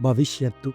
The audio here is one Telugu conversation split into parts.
భవిష్యత్తు.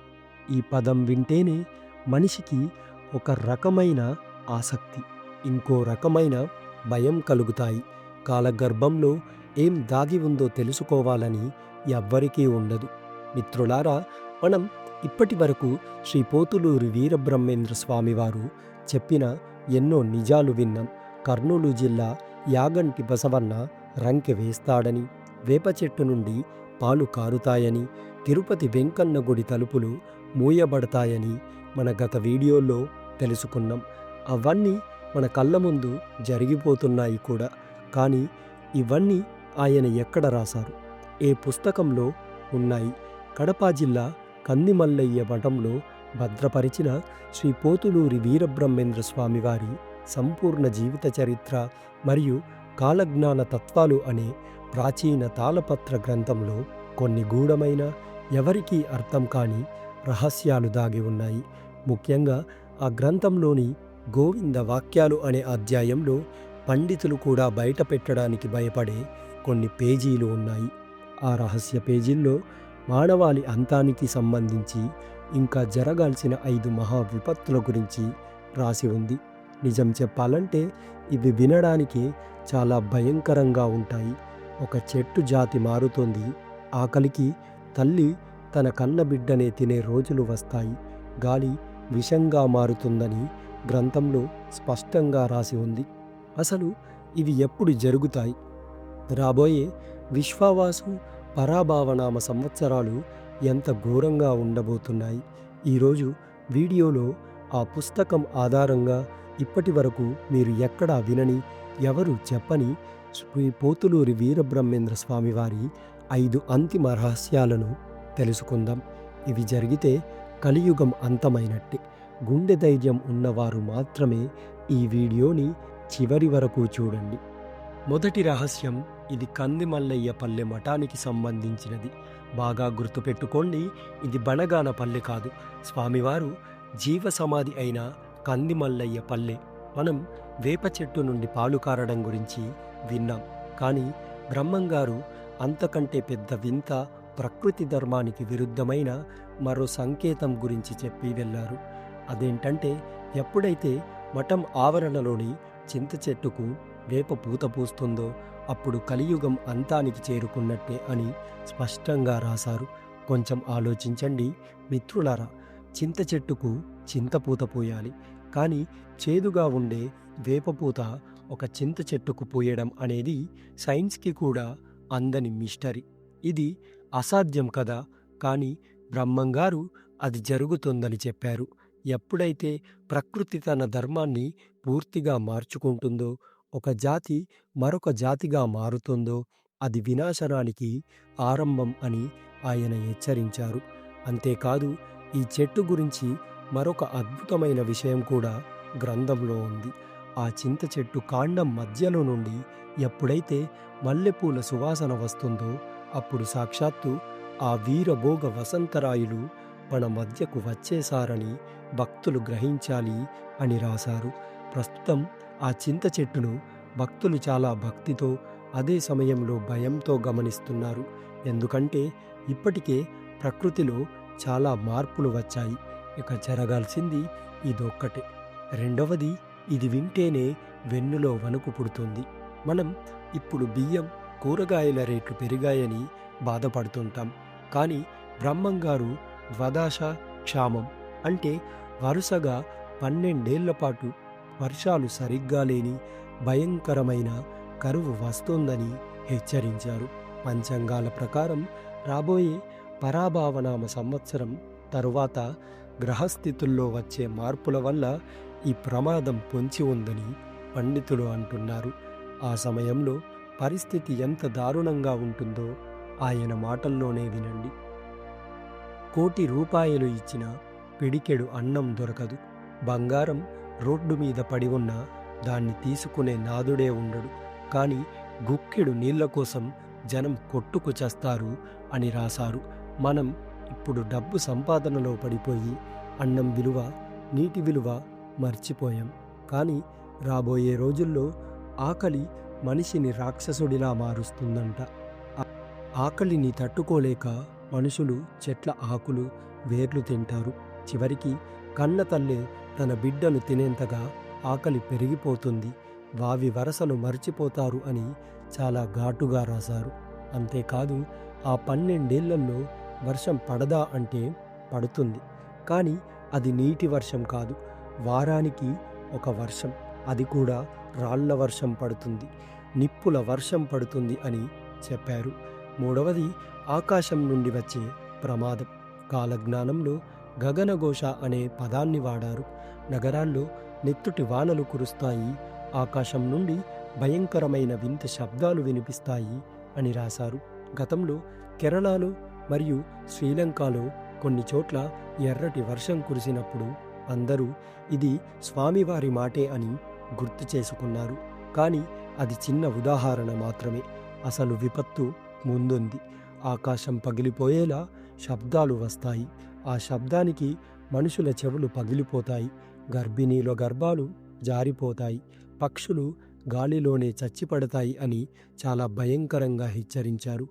ఈ పదం వింటేనే మనిషికి ఒక రకమైన ఆసక్తి ఇంకో రకమైన భయం కలుగుతాయి. కాలగర్భంలో ఏం దాగి ఉందో తెలుసుకోవాలని ఎవ్వరికీ ఉండదు. మిత్రులారా మనం ఇప్పటి వరకు శ్రీ పోతులూరి వీరబ్రహ్మేంద్ర స్వామివారు చెప్పిన ఎన్నో నిజాలు విన్నాం. కర్నూలు జిల్లా యాగంటి బసవన్న రంకె వేస్తాడని వేప చెట్టు నుండి పాలు కారుతాయని తిరుపతి వెంకన్న గుడి తలుపులు మూయబడతాయని మన గత వీడియోలో తెలుసుకున్నాం. అవన్నీ మన కళ్ళ ముందు జరిగిపోతున్నాయి కూడా. కానీ ఇవన్నీ ఆయన ఎక్కడ రాశారు? ఏ పుస్తకంలో ఉన్నాయి? కడప జిల్లా కందిమల్లయ్య మఠంలో భద్రపరిచిన శ్రీ పోతులూరి వీరబ్రహ్మేంద్ర స్వామివారి సంపూర్ణ జీవిత చరిత్ర మరియు కాలజ్ఞాన తత్వాలు అనే ప్రాచీన తాళపత్ర గ్రంథంలో కొన్ని గూఢమైన ఎవరికీ అర్థం కాని రహస్యాలు దాగి ఉన్నాయి. ముఖ్యంగా ఆ గ్రంథంలోని గోవింద వాక్యాలు అనే అధ్యాయంలో పండితులు కూడా బయట పెట్టడానికి భయపడే కొన్ని పేజీలు ఉన్నాయి. ఆ రహస్య పేజీల్లో మానవాళి అంతానికి సంబంధించి ఇంకా జరగాల్సిన ఐదు మహా విపత్తుల గురించి రాసి ఉంది. నిజం చెప్పాలంటే ఇవి వినడానికి చాలా భయంకరంగా ఉంటాయి. ఒక చెట్టు జాతి మారుతోంది. ఆకలికి తల్లి తన కన్న బిడ్డనే తినే రోజులు వస్తాయి. గాలి విషంగా మారుతుందని గ్రంథంలో స్పష్టంగా రాసి ఉంది. అసలు ఇవి ఎప్పుడు జరుగుతాయి? రాబోయే విశ్వావాసు పరాభావనామ సంవత్సరాలు ఎంత ఘోరంగా ఉండబోతున్నాయి? ఈరోజు వీడియోలో ఆ పుస్తకం ఆధారంగా ఇప్పటి వరకు మీరు ఎక్కడా వినని ఎవరు చెప్పని శ్రీ పోతులూరి వీరబ్రహ్మేంద్ర స్వామివారి ఐదు అంతిమ రహస్యాలను తెలుసుకుందాం. ఇవి జరిగితే కలియుగం అంతమైనట్టే. గుండె ధైర్యం ఉన్నవారు మాత్రమే ఈ వీడియోని చివరి వరకు చూడండి. మొదటి రహస్యం ఇది కందిమల్లయ్య పల్లె మఠానికి సంబంధించినది. బాగా గుర్తుపెట్టుకోండి ఇది బనగాన పల్లె కాదు. స్వామివారు జీవ సమాధి అయిన కందిమల్లయ్య పల్లె. మనం వేప చెట్టు నుండి పాలు కారడం గురించి విన్నాం. కానీ బ్రహ్మంగారు అంతకంటే పెద్ద వింత ప్రకృతి ధర్మానికి విరుద్ధమైన మరో సంకేతం గురించి చెప్పి వెళ్ళారు. అదేంటంటే ఎప్పుడైతే మఠం ఆవరణలోని చింత చెట్టుకు వేప పూత పూస్తుందో అప్పుడు కలియుగం అంతానికి చేరుకున్నట్టే అని స్పష్టంగా రాశారు. కొంచెం ఆలోచించండి మిత్రులారా చింత చెట్టుకు చింతపూత పూయాలి. కానీ చేదుగా ఉండే వేపపూత ఒక చింత చెట్టుకు పూయడం అనేది సైన్స్కి కూడా అందని మిస్టరీ. ఇది అసాధ్యం కదా? కానీ బ్రహ్మంగారు అది జరుగుతుందని చెప్పారు. ఎప్పుడైతే ప్రకృతి తన ధర్మాన్ని పూర్తిగా మార్చుకుంటుందో ఒక జాతి మరొక జాతిగా మారుతుందో అది వినాశనానికి ఆరంభం అని ఆయన హెచ్చరించారు. అంతేకాదు ఈ చెట్టు గురించి మరొక అద్భుతమైన విషయం కూడా గ్రంథంలో ఉంది. ఆ చింత చెట్టు కాండం మధ్యలో నుండి ఎప్పుడైతే మల్లెపూల సువాసన వస్తుందో అప్పుడు సాక్షాత్తు ఆ వీరభోగ వసంతరాయులు మన మధ్యకు వచ్చేశారని భక్తులు గ్రహించాలి అని రాశారు. ప్రస్తుతం ఆ చింత చెట్టును భక్తులు చాలా భక్తితో అదే సమయంలో భయంతో గమనిస్తున్నారు. ఎందుకంటే ఇప్పటికే ప్రకృతిలో చాలా మార్పులు వచ్చాయి. ఇక జరగాల్సింది ఇదొక్కటే. రెండవది ఇది వింటేనే వెన్నులో వణుకు పుడుతుంది. మనం ఇప్పుడు బియ్యం కూరగాయల రేట్లు పెరిగాయని బాధపడుతుంటాం. కానీ బ్రహ్మంగారు ద్వదాశ క్షామం అంటే వరుసగా పన్నెండేళ్ళ పాటు వర్షాలు సరిగ్గా లేని భయంకరమైన కరువు వస్తోందని హెచ్చరించారు. పంచాంగాల ప్రకారం రాబోయే పరాభావనామ సంవత్సరం తరువాత గ్రహస్థితుల్లో వచ్చే మార్పుల వల్ల ఈ ప్రమాదం పొంచి ఉందని పండితులు అంటున్నారు. ఆ సమయంలో పరిస్థితి ఎంత దారుణంగా ఉంటుందో ఆయన మాటల్లోనే వినండి. కోటి రూపాయలు ఇచ్చిన పిడికెడు అన్నం దొరకదు. బంగారం రోడ్డు మీద పడి ఉన్న దాన్ని తీసుకునే నాదుడే ఉండడు. కానీ గుక్కెడు నీళ్ళ కోసం జనం కొట్టుకు చస్తారు అని రాశారు. మనం ఇప్పుడు డబ్బు సంపాదనలో పడిపోయి అన్నం విలువ నీటి విలువ మర్చిపోయాం. కానీ రాబోయే రోజుల్లో ఆకలి మనిషిని రాక్షసుడిలా మారుస్తుందంట. ఆకలిని తట్టుకోలేక మనుషులు చెట్ల ఆకులు వేర్లు తింటారు. చివరికి కన్న తల్లే తన బిడ్డను తినేంతగా ఆకలి పెరిగిపోతుంది. వావి వరసను మర్చిపోతారు అని చాలా ఘాటుగా రాశారు. అంతేకాదు ఆ పన్నెండేళ్ళలో వర్షం పడదా అంటే పడుతుంది. కానీ అది నీటి వర్షం కాదు. వారానికి ఒక వర్షం. అది కూడా రాళ్ళ వర్షం పడుతుంది. నిప్పుల వర్షం పడుతుంది అని చెప్పారు. మూడవది ఆకాశం నుండి వచ్చే ప్రమాదం. కాలజ్ఞానంలో గగనఘోష అనే పదాన్ని వాడారు. నగరాల్లో నెత్తుటి వానలు కురుస్తాయి. ఆకాశం నుండి భయంకరమైన వింత శబ్దాలు వినిపిస్తాయి అని రాశారు. గతంలో కేరళలో మరియు శ్రీలంకలో కొన్ని చోట్ల ఎర్రటి వర్షం కురిసినప్పుడు అందరూ ఇది స్వామివారి మాటే అని గుర్తు చేసుకున్నారు. కానీ అది చిన్న ఉదాహరణ మాత్రమే. అసలు విపత్తు ముందుంది. ఆకాశం పగిలిపోయేలా శబ్దాలు వస్తాయి. ఆ శబ్దానికి మనుషుల చెవులు పగిలిపోతాయి. గర్భిణీల గర్భాలు జారిపోతాయి. పక్షులు గాలిలోనే చచ్చిపడతాయి అని చాలా భయంకరంగా హెచ్చరించారు.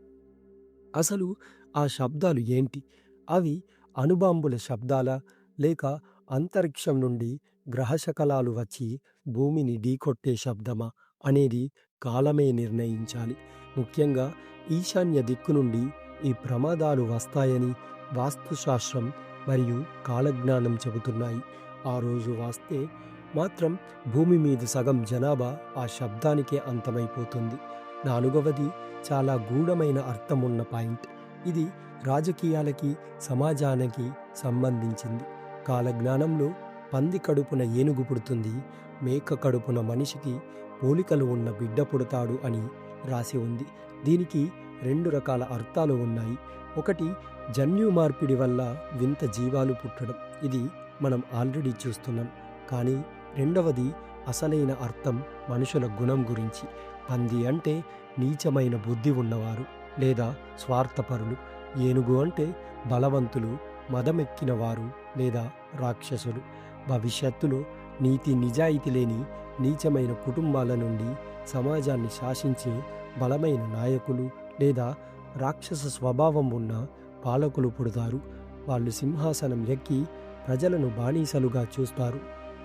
అసలు ఆ శబ్దాలు ఏంటి? అవి అణుబాంబుల శబ్దాలా? లేక అంతరిక్షం నుండి గ్రహశకలాలు వచ్చి భూమిని ఢీకొట్టే శబ్దమా అనేది కాలమే నిర్ణయించాలి. ముఖ్యంగా ఈశాన్య దిక్కు నుండి ఈ ప్రమాదాలు వస్తాయని వాస్తుశాస్త్రం మరియు కాలజ్ఞానం చెబుతున్నాయి. ఆ రోజు వాస్తే మాత్రం భూమి మీద సగం జనాభా ఆ శబ్దానికే అంతమైపోతుంది. నాలుగవది చాలా గూఢమైన అర్థం ఉన్న పాయింట్. ఇది రాజకీయాలకి సమాజానికి సంబంధించింది. కాలజ్ఞానంలో పంది కడుపున ఏనుగు పుడుతుంది మేక కడుపున మనిషికి పోలికలు ఉన్న బిడ్డ పుడతాడు అని రాసి ఉంది. దీనికి రెండు రకాల అర్థాలు ఉన్నాయి. ఒకటి జన్యు మార్పిడి వల్ల వింత జీవాలు పుట్టడం. ఇది మనం ఆల్రెడీ చూస్తున్నాం. కానీ రెండవది అసలైన అర్థం మనుషుల గుణం గురించి. పంది అంటే నీచమైన బుద్ధి ఉన్నవారు లేదా స్వార్థపరులు. ఏనుగు అంటే బలవంతులు మదమెక్కిన వారు లేదా రాక్షసులు. భవిష్యత్తులో నీతి నిజాయితీ లేని నీచమైన కుటుంబాల నుండి సమాజాన్ని శాసించే బలమైన నాయకులు లేదా రాక్షస స్వభావం ఉన్న పాలకులు పుడతారు. వాళ్ళు సింహాసనం ఎక్కి ప్రజలను బానిసలుగా చూస్తారు.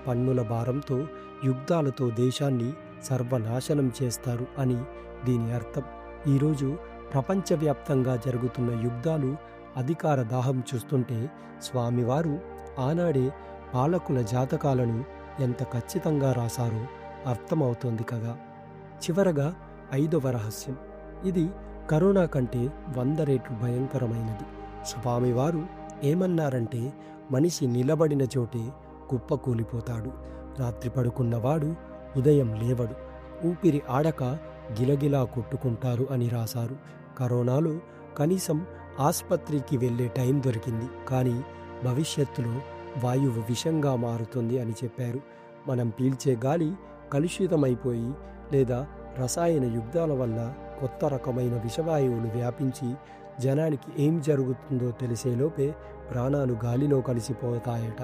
పన్నుల భారంతో యుద్ధాలతో దేశాన్ని సర్వనాశనం చేస్తారు అని దీని అర్థం. ఈరోజు ప్రపంచవ్యాప్తంగా జరుగుతున్న యుద్ధాలు అధికార దాహం చూస్తుంటే స్వామివారు ఆనాడే పాలకుల జాతకాలను ఎంత ఖచ్చితంగా రాశారో అర్థమవుతోంది కదా. చివరగా ఐదవ రహస్యం. ఇది కరోనా కంటే వంద రేట్లు భయంకరమైనది. స్వామివారు ఏమన్నారంటే మనిషి నిలబడిన చోటే కుప్పకూలిపోతాడు రాత్రి పడుకున్నవాడు ఉదయం లేవడు. ఊపిరి ఆడక గిలగిలా కొట్టుకుంటారు అని రాశారు. కరోనాలో కనీసం ఆసుపత్రికి వెళ్ళే టైం దొరికింది. కానీ భవిష్యత్తులో వాయువు విషంగా మారుతుంది అని చెప్పారు. మనం పీల్చే గాలి కలుషితమైపోయి లేదా రసాయన యుద్ధాల వల్ల కొత్త రకమైన విషవాయువులు వ్యాపించి జనానికి ఏం జరుగుతుందో తెలిసేలోపే ప్రాణాలు గాలిలో కలిసిపోతాయట.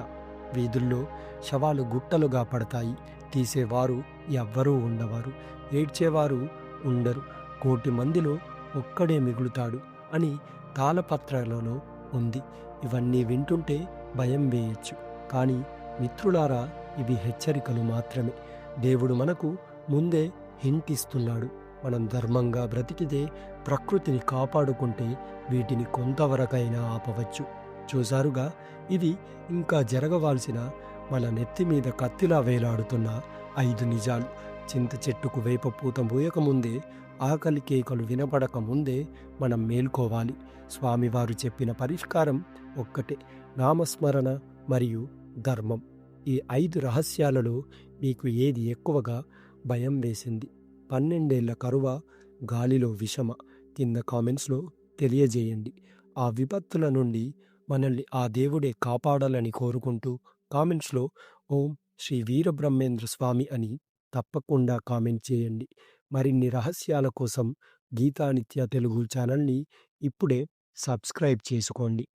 వీధుల్లో శవాలు గుట్టలుగా పడతాయి. తీసేవారు ఎవ్వరూ ఉండవారు. ఏడ్చేవారు ఉండరు. కోటి మందిలో ఒక్కడే మిగులుతాడు అని తాళపత్రాలలో ఉంది. ఇవన్నీ వింటుంటే భయం వేయచ్చు. కానీ మిత్రులారా ఇవి హెచ్చరికలు మాత్రమే. దేవుడు మనకు ముందే హింటిస్తున్నాడు మనం ధర్మంగా బ్రతికితే ప్రకృతిని కాపాడుకుంటే వీటిని కొంతవరకైనా ఆపవచ్చు. చూసారుగా ఇది ఇంకా జరగవలసిన మన నెత్తి మీద కత్తిలా వేలాడుతున్న ఐదు నిజాలు. చింత చెట్టుకు వేప పూత పూయకముందే ఆకలి కేకలు వినపడక ముందే మనం మేల్కోవాలి. స్వామివారు చెప్పిన పరిష్కారం ఒక్కటే నామస్మరణ మరియు ధర్మం. ఈ ఐదు రహస్యాలలో మీకు ఏది ఎక్కువగా భయం వేసింది? పన్నెండేళ్ళ కరువ గాలిలో విషమ కింద కామెంట్స్లో తెలియజేయండి. ఆ విపత్తుల నుండి మనల్ని ఆ దేవుడే కాపాడాలని కోరుకుంటూ కామెంట్స్లో ఓం శ్రీ వీరబ్రహ్మేంద్ర స్వామి అని తప్పకుండా కామెంట్ చేయండి. మరిన్ని రహస్యాల కోసం గీతానిత్య తెలుగు ఛానల్ని ఇప్పుడే సబ్స్క్రైబ్ చేసుకోండి.